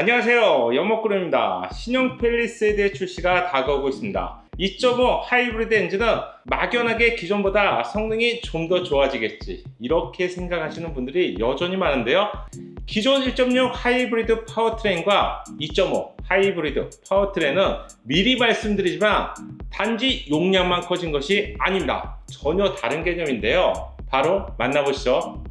안녕하세요. 연목구름입니다. 신형 펠리세이드의 출시가 다가오고 있습니다. 2.5 하이브리드 엔진은 막연하게 기존보다 성능이 좀 더 좋아지겠지 이렇게 생각하시는 분들이 여전히 많은데요. 기존 1.6 하이브리드 파워트레인과 2.5 하이브리드 파워트레인은 미리 말씀드리지만 단지 용량만 커진 것이 아닙니다. 전혀 다른 개념인데요. 바로 만나보시죠.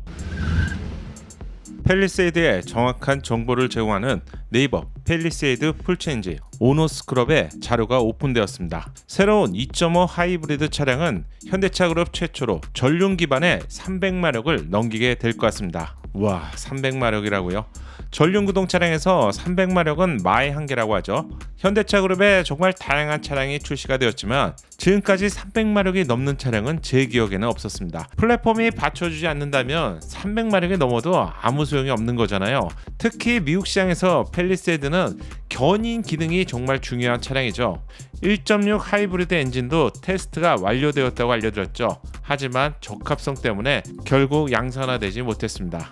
펠리세이드의 정확한 정보를 제공하는 네이버 펠리세이드 풀체인지 오노스크럽의 자료가 오픈되었습니다. 새로운 2.5 하이브리드 차량은 현대차 그룹 최초로 전륜 기반의 300마력을 넘기게 될 것 같습니다. 와, 300마력이라고요? 전륜 구동 차량에서 300마력은 마의 한계라고 하죠. 현대차 그룹에 정말 다양한 차량이 출시가 되었지만 지금까지 300마력이 넘는 차량은 제 기억에는 없었습니다. 플랫폼이 받쳐주지 않는다면 300마력이 넘어도 아무 소용이 없는 거잖아요. 특히 미국 시장에서 펠리세이드는 견인 기능이 정말 중요한 차량이죠. 1.6 하이브리드 엔진도 테스트가 완료되었다고 알려드렸죠. 하지만 적합성 때문에 결국 양산화되지 못했습니다.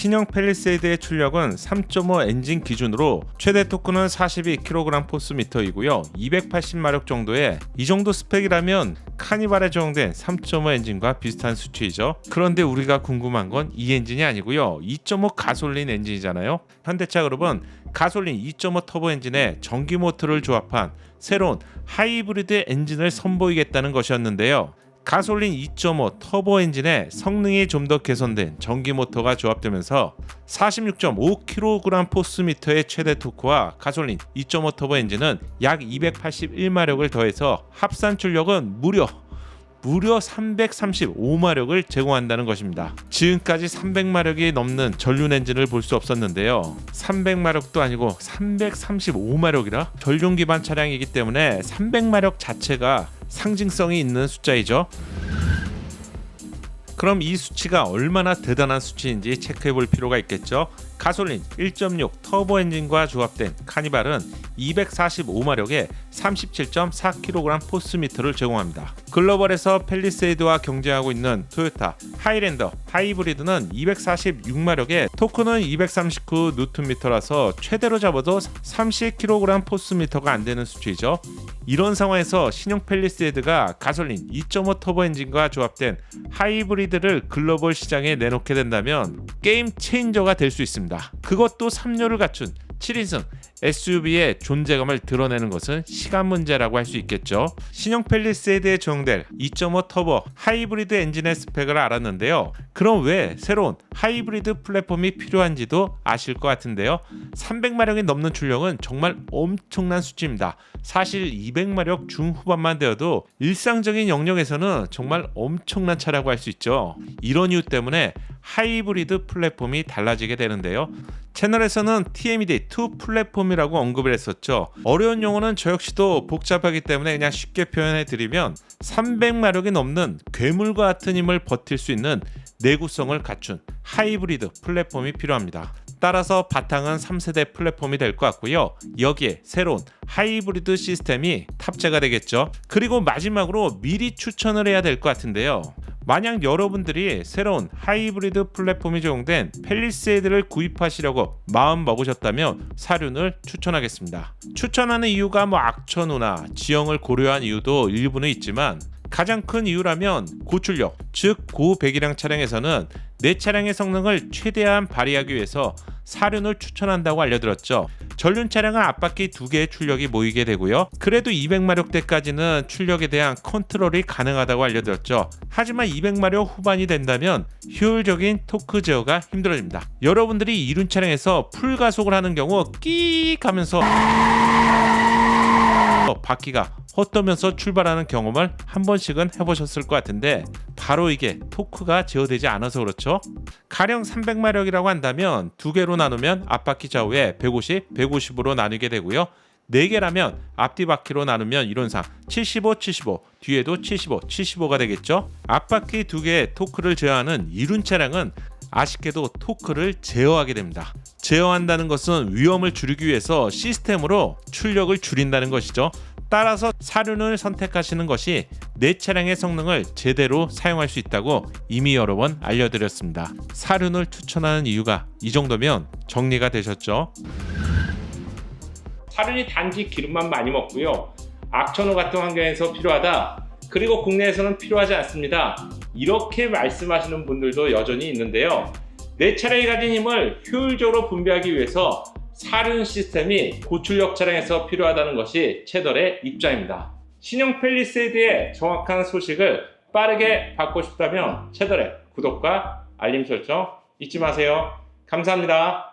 신형 펠리세이드의 출력은 3.5 엔진 기준으로 최대 토크는 42kg 포스미터이고요. 280마력 정도의 이 정도 스펙이라면 카니발에 적용된 3.5 엔진과 비슷한 수치이죠. 그런데 우리가 궁금한 건 이 엔진이 아니고요. 2.5 가솔린 엔진이잖아요. 현대차 그룹은 가솔린 2.5 터보 엔진에 전기 모터를 조합한 새로운 하이브리드 엔진을 선보이겠다는 것이었는데요. 가솔린 2.5 터보 엔진에 성능이 좀 더 개선된 전기 모터가 조합되면서 46.5kg 포스미터의 최대 토크와 가솔린 2.5 터보 엔진은 약 281마력을 더해서 합산 출력은 무려 무려 335마력을 제공한다는 것입니다. 지금까지 300마력이 넘는 전륜 엔진을 볼 수 없었는데요. 300마력도 아니고 335마력이라 전륜 기반 차량이기 때문에 300마력 자체가 상징성이 있는 숫자이죠. 그럼 이 수치가 얼마나 대단한 수치인지 체크해 볼 필요가 있겠죠. 가솔린 1.6 터보 엔진과 조합된 카니발은 245마력에 37.4kg 포스미터를 제공합니다. 글로벌에서 펠리세이드와 경쟁하고 있는 토요타 하이랜더 하이브리드는 246마력에 토크는 239Nm라서 최대로 잡아도 30kg 포스미터가 안 되는 수치이죠. 이런 상황에서 신형 펠리세이드가 가솔린 2.5 터보 엔진과 조합된 하이브리드를 글로벌 시장에 내놓게 된다면 게임 체인저가 될 수 있습니다. 그것도 3료를 갖춘 7인승 SUV의 존재감을 드러내는 것은 시간 문제라고 할 수 있겠죠. 신형 펠리세이드에 적용될 2.5 터보 하이브리드 엔진의 스펙을 알았는데요. 그럼 왜 새로운 하이브리드 플랫폼이 필요한지도 아실 것 같은데요. 300마력이 넘는 출력은 정말 엄청난 수치입니다. 사실 200마력 중후반만 되어도 일상적인 영역에서는 정말 엄청난 차라고 할 수 있죠. 이런 이유 때문에 하이브리드 플랫폼이 달라지게 되는데요. 채널에서는 TMED2 플랫폼이라고 언급을 했었죠. 어려운 용어는 저 역시도 복잡하기 때문에 그냥 쉽게 표현해 드리면 300마력이 넘는 괴물과 같은 힘을 버틸 수 있는 내구성을 갖춘 하이브리드 플랫폼이 필요합니다. 따라서 바탕은 3세대 플랫폼이 될 것 같고요. 여기에 새로운 하이브리드 시스템이 탑재가 되겠죠. 그리고 마지막으로 미리 추천을 해야 될 것 같은데요. 만약 여러분들이 새로운 하이브리드 플랫폼이 적용된 펠리세이드를 구입하시려고 마음 먹으셨다면 사륜을 추천하겠습니다. 추천하는 이유가 뭐 악천후나 지형을 고려한 이유도 일부는 있지만 가장 큰 이유라면 고출력, 즉 고배기량 차량에서는 내 차량의 성능을 최대한 발휘하기 위해서 사륜을 추천한다고 알려드렸죠. 전륜 차량은 앞바퀴 두 개의 출력이 모이게 되고요. 그래도 200마력대까지는 출력에 대한 컨트롤이 가능하다고 알려드렸죠. 하지만 200마력 후반이 된다면 효율적인 토크 제어가 힘들어집니다. 여러분들이 이륜 차량에서 풀 가속을 하는 경우 끼익 하면서 바퀴가 헛떠면서 출발하는 경험을 한 번씩은 해보셨을 것 같은데 바로 이게 토크가 제어되지 않아서 그렇죠. 가령 300마력이라고 한다면 두 개로 나누면 앞바퀴 좌우에 150, 150으로 나누게 되고요. 4개라면 앞뒤 바퀴로 나누면 이론상 75, 75, 뒤에도 75, 75가 되겠죠. 앞바퀴 두 개의 토크를 제어하는 이륜 차량은 아쉽게도 토크를 제어하게 됩니다. 제어한다는 것은 위험을 줄이기 위해서 시스템으로 출력을 줄인다는 것이죠. 따라서 사륜을 선택하시는 것이 내 차량의 성능을 제대로 사용할 수 있다고 이미 여러 번 알려드렸습니다. 사륜을 추천하는 이유가 이 정도면 정리가 되셨죠? 사륜이 단지 기름만 많이 먹고요. 악천후 같은 환경에서 필요하다. 그리고 국내에서는 필요하지 않습니다. 이렇게 말씀하시는 분들도 여전히 있는데요. 내 차량이 가진 힘을 효율적으로 분배하기 위해서 사륜 시스템이 고출력 차량에서 필요하다는 것이 채널의 입장입니다. 신형 펠리세이드의 정확한 소식을 빠르게 받고 싶다면 채널의 구독과 알림 설정 잊지 마세요. 감사합니다.